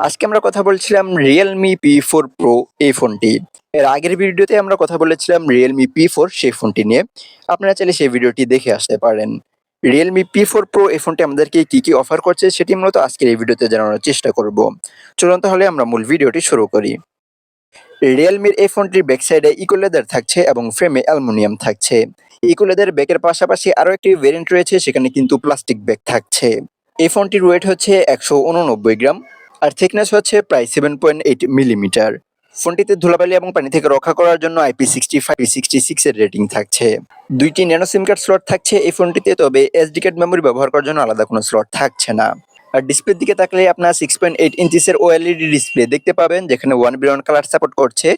আজকে আমরা কথা বলছিলাম রিয়েলমি পি ফোর প্রো এই ফোনটি। এর আগের ভিডিওতে আমরা কথা বলেছিলাম রিয়েলমি পি ফোর সেই ফোনটি নিয়ে। আপনারা চাইলে সেই ভিডিওটি দেখে আসতে পারেন। রিয়েলমি পি ফোর প্রো এই ফোনটি আমাদেরকে কি কি অফার করছে সেটি মূলত আজকের এই ভিডিওতে জানানোর চেষ্টা করব। চলুন তাহলে আমরা মূল ভিডিওটি শুরু করি। রিয়েলমির এই ফোনটির ব্যাক সাইডে ইকোলেদার থাকছে এবং ফ্রেমে অ্যালুমিনিয়াম থাকছে। ইকোলেদার ব্যাকের পাশাপাশি আরও একটি ভেরিয়েন্ট রয়েছে, সেখানে কিন্তু প্লাস্টিক ব্যাগ থাকছে। এই ফোনটির ওয়েট হচ্ছে একশো উননব্বই গ্রাম। আর থিকনেস হচ্ছে প্রায় সেভেন পয়েন্ট এইট মিলিমিটার ফোনটিতে ধুলাবালি এবং পানি থেকে রক্ষা করার জন্য IP sixty five sixty six এর রেটিং থাকছে। দুইটি ন্যানো সিম কার্ড স্লট থাকছে এই ফোনটিতে, তবে এসডি কার্ড মেমোরি ব্যবহার করার জন্য আলাদা কোনো স্লট থাকছে না। আর ডিসপ্লের দিকে তাকলে আপনার সিক্স পয়েন্ট এইট ইঞ্চিসের ওএলইডি ডিসপ্লে দেখতে পাবেন, যেখানে ওয়ান বিলিয়ন কালার সাপোর্ট করছে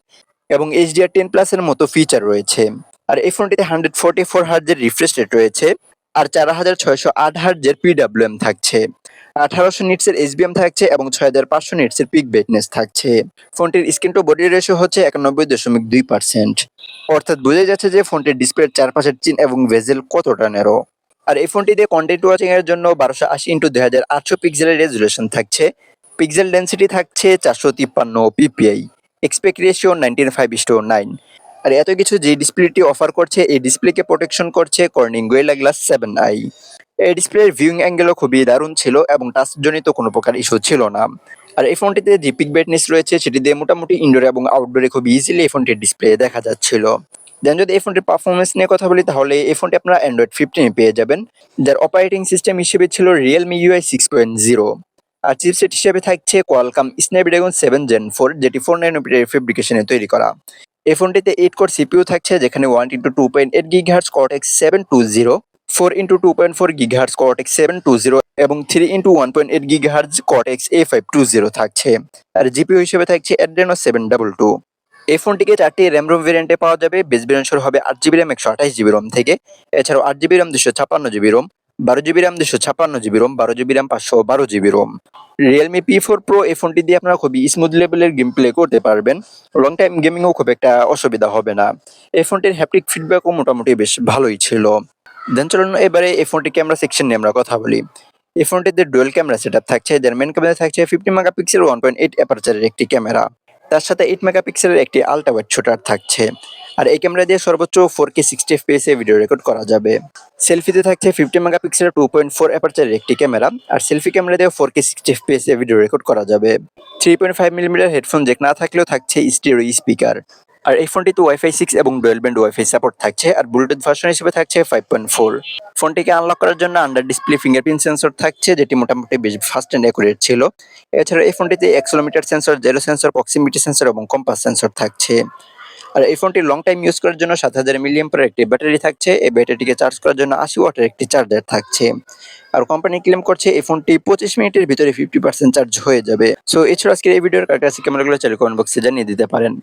এবং এইচডিআর টেন প্লাসের মতো ফিচার রয়েছে। আর এই ফোনটিতে হান্ড্রেড ফোর্টি ফোর হার্জের রিফ্রেশ রেট রয়েছে, আর চার হাজার ছয়শো আট হার্জের পিডাব্লিউএম থাকছে। আঠারোশো নিটসের এসবিএম থাকছে এবং ছয় হাজার পাঁচশো নিটসের পিক ব্রাইটনেস থাকছে। ফোনটির স্ক্রিন টু বডি রেশিও হচ্ছে একানব্বই দশমিক দুই পার্সেন্ট অর্থাৎ বোঝা যাচ্ছে যে ফোনটির ডিসপ্লের চারপাশের চিন এবং ভেজেল কতটা নেরো আর এই ফোনটিতে কন্টেন্ট ওয়াচিং এর জন্য বারোশো আশি ইন্টু দুই হাজার আটশো পিক্সেলের রেজুলেশন থাকছে। পিক্সেল ডেন্সিটি থাকছে চারশো তিপ্পান্ন PPI aspect ratio nineteen five is to nine আর এত কিছু যে ডিসপ্লেটি অফার করছে, এই ডিসপ্লেকে প্রোটেকশন করছে Corning Gorilla glass seven I এই ডিসপ্লের ভিউইং অ্যাঙ্গেলও খুবই দারুণ ছিল এবং টাচজনিত কোনো প্রকার ইস্যু ছিল না। আর এই ফোনটিতে যে পিক ব্রাইটনেস রয়েছে, সেটি দিয়ে মোটামুটি ইনডোর এবং আউটডোরে খুব ইজিলি এই ফোনটির ডিসপ্লে দেখা যাচ্ছিল। দেন যদি এই ফোনটির পারফরমেন্স নিয়ে কথা বলি, তাহলে এই ফোনটি আপনারা অ্যান্ড্রয়েড ফিফটিনে পেয়ে যাবেন, যার অপারেটিং সিস্টেম হিসেবে ছিল Realme UI six point zero আর চিপসেট হিসেবে থাকছে Qualcomm Snapdragon seven gen four যেটি ফোর নাইনোমিটার ফেব্রিকেশনে তৈরি করা। এই ফোনটিতে এইট কোর সিপিউ থাকছে, যেখানে one into two point eight gigahertz Cortex seven two zero four into two point four gigahertz Cortex seven two zero এবং three into one point eight gigahertz Cortex A five two zero থাকছে। আর GPU হিসেবে থাকছে Adreno seven double two এই ফোনটিকে চারটি RAM ROM ভেরিয়েন্টে পাওয়া যাবে। Base variant শুরু হবে আট জিবি র্যাম একশো আঠাশ জিবি রোম থেকে। এছাড়াও আট জিবি র্যাম দুশো ছাপ্পান্ন জিবি রোম বারো জিবি র্যাম দুশো ছাপ্পান্ন জিবি রোম বারো জিবি র্যাম পাঁচশো বারো GB ROM Realme P four pro এই ফোনটি দিয়ে আপনারা খুবই স্মুথ লেভেলের গেম প্লে করতে পারবেন। লং টাইম গেমিংও খুব একটা অসুবিধা হবে না। এই ফোনটির হ্যাপটিক ফিডব্যাকও মোটামুটি বেশ ভালোই ছিল। দেন চলুন এবারে এই ফোনটি ক্যামেরা সেকশন নিয়ে আমরা কথা বলি। এই ফোনটিতে ডুয়েল ক্যামেরা সেট থাকছে যার মেন ক্যামেরা থাকছে fifty megapixel one point eight অ্যাপারচারের একটি ক্যামেরা তার সাথে এইট মেগা মেগাপিক্সেলের একটি আলট্রা ওয়াইড শুটার থাকছে। আর এই ক্যামেরা দিয়ে সর্বোচ্চ ফোর কে সিক্সটি এ ভিডিও রেকর্ড করা যাবে। সেলফিতে থাকছে ফিফটি মেগাপিক্সেলের টু পয়েন্ট ফোর অ্যাপারচারের একটি ক্যামেরা আর সেলফি ক্যামেরা দিয়ে ফোর কে সিক্সটি এ ভিডিও রেকর্ড করা যাবে। Three point five millimetre headphone jack না থাকলেও থাকছে স্টিরিও স্পিকার আর এই ফোনটিতে ওয়াইফাই সিক্স এবং ডুয়েল ব্যান্ড ওয়াইফাই সাপোর্ট থাকছে, আর ব্লুটুথ ভার্সন হিসেবে থাকছে ফাইভ পয়েন্ট ফোর ফোনটিকে আনলক করার জন্য আন্ডার ডিসপ্লে ফিঙ্গারপ্রিন্ট সেন্সর থাকছে, যেটি মোটামুটি বেশ ফাস্ট অ্যান্ড অ্যাকুরেট ছিল। এছাড়া এই ফোনটিতে accelerometer sensor gyro sensor proximity sensor এবং কম্পাস সেন্সর থাকছে। আর এই ফোনটি লং টাইম ইউজ করার জন্য সাত হাজার মিলিয়াম পর একটি ব্যাটারি থাকছে, এই ব্যাটারিটিকে চার্জ করার জন্য আশি ওয়াটের একটি চার্জার থাকছে। আর কোম্পানি ক্লেম করছে এই ফোনটি পঁচিশ মিনিটের ভিতরে ফিফটি পার্সেন্ট চার্জ হয়ে যাবে। সো এছাড়া আজকের এই ভিডিওর কাছে কেমন লাগল চাইলে কমেন্ট বক্সে জানিয়ে দিতে পারেন।